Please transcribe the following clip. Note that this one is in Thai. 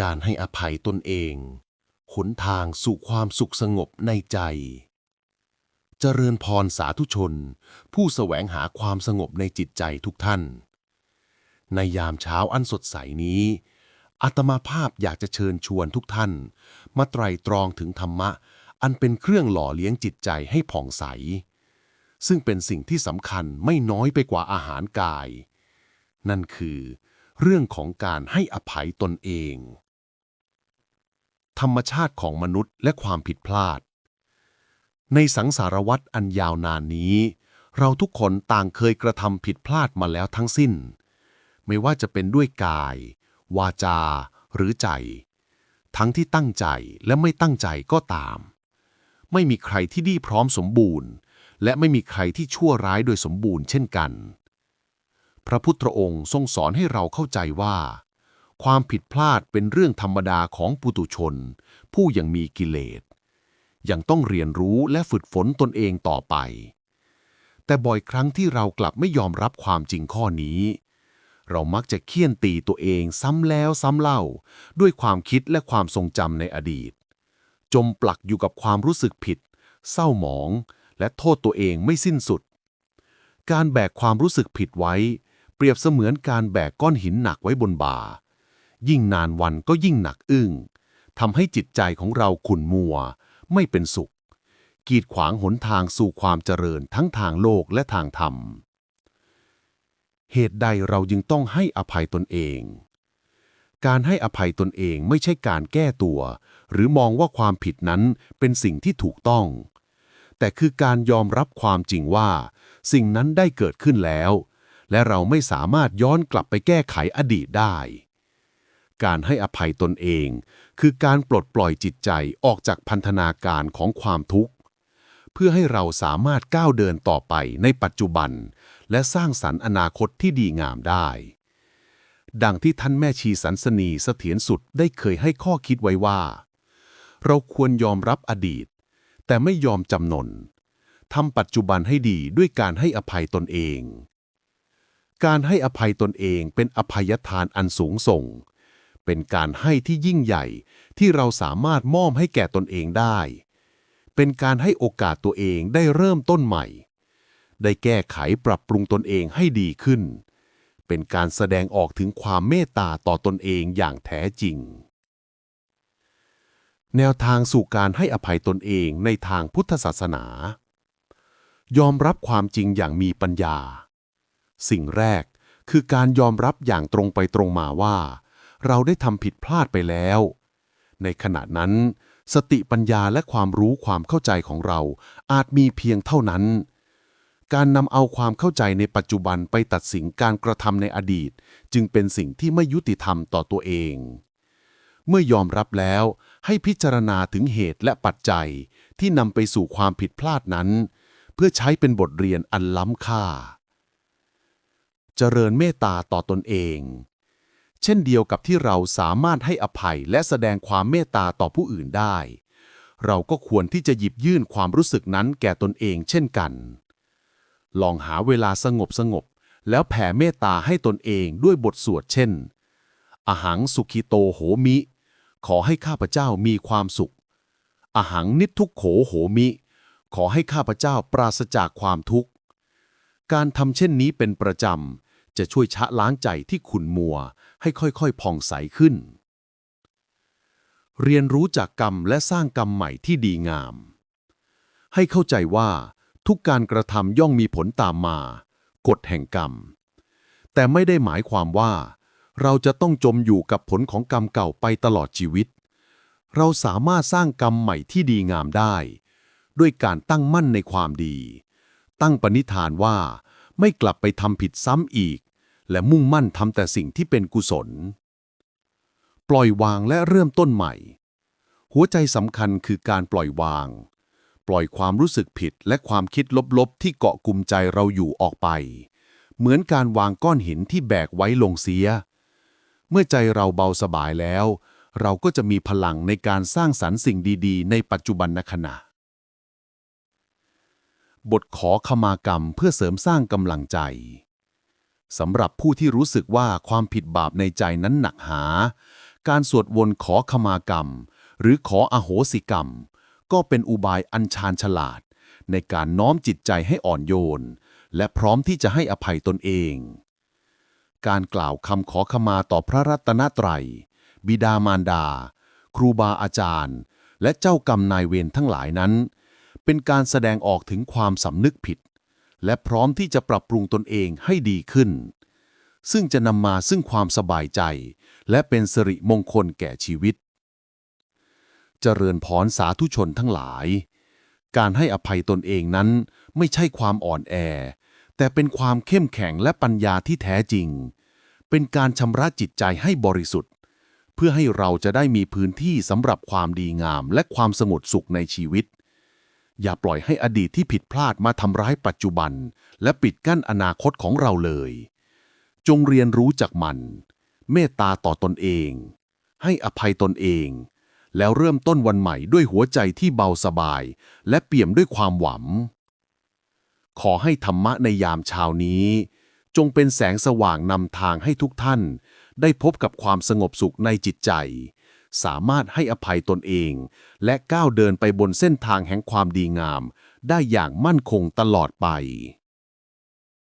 การให้อภัยตนเองหนทางสู่ความสุขสงบในใจ เจริญพรสาธุชน ผู้แสวงหาความสงบในจิตใจทุกท่าน ในยามเช้าอันสดใสนี้อาตมาภาพอยากจะเชิญชวนทุกท่าน มาไตรตรองถึงธรรมะ อันเป็นเครื่องหล่อเลี้ยงจิตใจให้ผ่องใส ซึ่งเป็นสิ่งที่สำคัญไม่น้อยไปกว่าอาหารกาย นั่นคือ เรื่องของการให้อภัยตนเอง ธรรมชาติของมนุษย์และความผิดพลาด ในสังสารวัตรอันยาวนานนี้ เราทุกคนต่างเคยกระทำผิดพลาดมาแล้วทั้งสิ้น ไม่ว่าจะเป็นด้วยกาย วาจา หรือใจ ทั้งที่ตั้งใจและไม่ตั้งใจก็ตาม ไม่มีใครที่ดีพร้อมสมบูรณ์ และไม่มีใครที่ชั่วร้ายโดยสมบูรณ์เช่นกัน พระพุทธองค์ทรงสอนให้เราเข้าใจว่า ความผิดพลาดเป็นเรื่องธรรมดาของปุตุชน ผู้ยังมีกิเลสยังต้องเรียนรู้และฝึกฝนตนเองต่อไป แต่บ่อยครั้งที่เรากลับไม่ยอมรับความจริงข้อนี้ เรามักจะเคี่ยนตีตัวเองซ้ำแล้วซ้ำเล่า ด้วยความคิดและความทรงจำในอดีต จมปลักอยู่กับความรู้สึกผิด เศร้าหมอง และโทษตัวเองไม่สิ้นสุด การแบกความรู้สึกผิดไว้ เปรียบเสมือนการแบกก้อนหินหนักไว้บนบ่า ยิ่งนานวันก็ยิ่งหนักอึ้งทำให้จิตใจของเราขุ่นมัว ไม่เป็นสุข กีดขวางหนทางสู่ความเจริญทั้งทางโลกและทางธรรม เหตุใดเราจึงต้องให้อภัยตนเอง การให้อภัยตนเองไม่ใช่การแก้ตัว หรือมองว่าความผิดนั้นเป็นสิ่งที่ถูกต้อง แต่คือการยอมรับความจริงว่า สิ่งนั้นได้เกิดขึ้นแล้ว และเราไม่สามารถย้อนกลับไปแก้ไขอดีตได้ การให้อภัยตนเอง คือการปลดปล่อยจิตใจออกจากพันธนาการของความทุกข์ เพื่อให้เราสามารถก้าวเดินต่อไปในปัจจุบัน และสร้างสรรค์อนาคตที่ดีงามได้ ดังที่ท่านแม่ชีสันสนีเสถียรสุดได้เคยให้ข้อคิดไว้ว่า เราควรยอมรับอดีต แต่ไม่ยอมจำนนทำปัจจุบันให้ดีด้วยการให้อภัยตนเองการให้อภัยตนเองเป็นอภัยทานอันสูงส่ง เป็นการให้ที่ยิ่งใหญ่ ที่เราสามารถมอบให้แก่ตนเองได้ เป็นการให้โอกาสตัวเองได้เริ่มต้นใหม่ ได้แก้ไขปรับปรุงตนเองให้ดีขึ้น เป็นการแสดงออกถึงความเมตตาต่อตนเองอย่างแท้จริง แนวทางสู่การให้อภัยตนเองในทางพุทธศาสนา ยอมรับความจริงอย่างมีปัญญา สิ่งแรกคือการยอมรับอย่างตรงไปตรงมาว่า เราได้ทำผิดพลาดไปแล้ว ในขณะนั้น สติปัญญาและความรู้ความเข้าใจของเราอาจมีเพียงเท่านั้น การนำเอาความเข้าใจในปัจจุบันไปตัดสินการกระทำในอดีต จึงเป็นสิ่งที่ไม่ยุติธรรมต่อตัวเอง เมื่อยอมรับแล้วให้พิจารณาถึงเหตุและปัจจัยที่นำไปสู่ความผิดพลาดนั้น เพื่อใช้เป็นบทเรียนอันล้ำค่าเจริญเมตตาต่อตนเอง เช่นเดียวกับที่เราสามารถให้อภัยและแสดงความเมตตาต่อผู้อื่นได้ เราก็ควรที่จะหยิบยื่นความรู้สึกนั้นแก่ตนเองเช่นกัน ลองหาเวลาสงบสงบๆแล้วแผ่เมตตาให้ตนเองด้วยบทสวดเช่น อหังสุขิโตโหมิ ขอให้ข้าพเจ้ามีความสุข อหังนิทุกโขโหมิ ขอให้ข้าพเจ้าปราศจากความทุกข์ การทำเช่นนี้เป็นประจำ จะช่วยชะล้างใจที่ขุ่นมัว ให้ค่อยๆผ่องใสขึ้น เรียนรู้จากกรรมและสร้างกรรมใหม่ที่ดีงาม ให้เข้าใจว่า ทุกการกระทำย่อมมีผลตามมา กฎแห่งกรรม แต่ไม่ได้หมายความว่า เราจะต้องจมอยู่กับผลของกรรมเก่าไปตลอดชีวิต เราสามารถสร้างกรรมใหม่ที่ดีงามได้ ด้วยการตั้งมั่นในความดี ตั้งปณิธานว่าไม่กลับไปทำผิดซ้ำอีก และมุ่งมั่นทำแต่สิ่งที่เป็นกุศล ปล่อยวางและเริ่มต้นใหม่ หัวใจสำคัญคือการปล่อยวาง ปล่อยความรู้สึกผิดและความคิดลบๆ ที่เกาะกลุ่มใจเราอยู่ออกไป เหมือนการวางก้อนหินที่แบกไว้ลงเสีย เมื่อใจเราเบาสบายแล้ว เราก็จะมีพลังในการสร้างสรรค์สิ่งดีๆ ในปัจจุบันขณะบทขอขมากรรมเพื่อเสริมสร้างกำลังใจ สำหรับผู้ที่รู้สึกว่าความผิดบาปในใจนั้นหนักหา การสวดวนขอขมากรรม หรือขออโหสิกรรม ก็เป็นอุบายอันชาญฉลาด ในการน้อมจิตใจให้อ่อนโยน และพร้อมที่จะให้อภัยตนเอง การกล่าวคำขอขมาต่อพระรัตนตรัย บิดามารดา ครูบาอาจารย์ และเจ้ากรรมนายเวรทั้งหลายนั้น เป็นการแสดงออกถึงความสำนึกผิด และพร้อมที่จะปรับปรุงตนเองให้ดีขึ้น ซึ่งจะนำมาซึ่งความสบายใจ และเป็นสิริมงคลแก่ชีวิต เจริญพรสาธุชนทั้งหลาย การให้อภัยตนเองนั้นไม่ใช่ความอ่อนแอ แต่เป็นความเข้มแข็งและปัญญาที่แท้จริง เป็นการชำระจิตใจให้บริสุทธิ์ เพื่อให้เราจะได้มีพื้นที่สำหรับความดีงามและความสงบสุขในชีวิต อย่าปล่อยให้อดีตที่ผิดพลาดมาทำร้ายปัจจุบัน และปิดกั้นอนาคตของเราเลย จงเรียนรู้จากมัน เมตตาต่อตนเอง ให้อภัยตนเอง แล้วเริ่มต้นวันใหม่ด้วยหัวใจที่เบาสบาย และเปี่ยมด้วยความหวัง ขอให้ธรรมะในยามเช้านี้ จงเป็นแสงสว่างนำทางให้ทุกท่าน ได้พบกับความสงบสุขในจิตใจ สามารถให้อภัยตนเอง และก้าวเดินไปบนเส้นทางแห่งความดีงาม ได้อย่างมั่นคงตลอดไป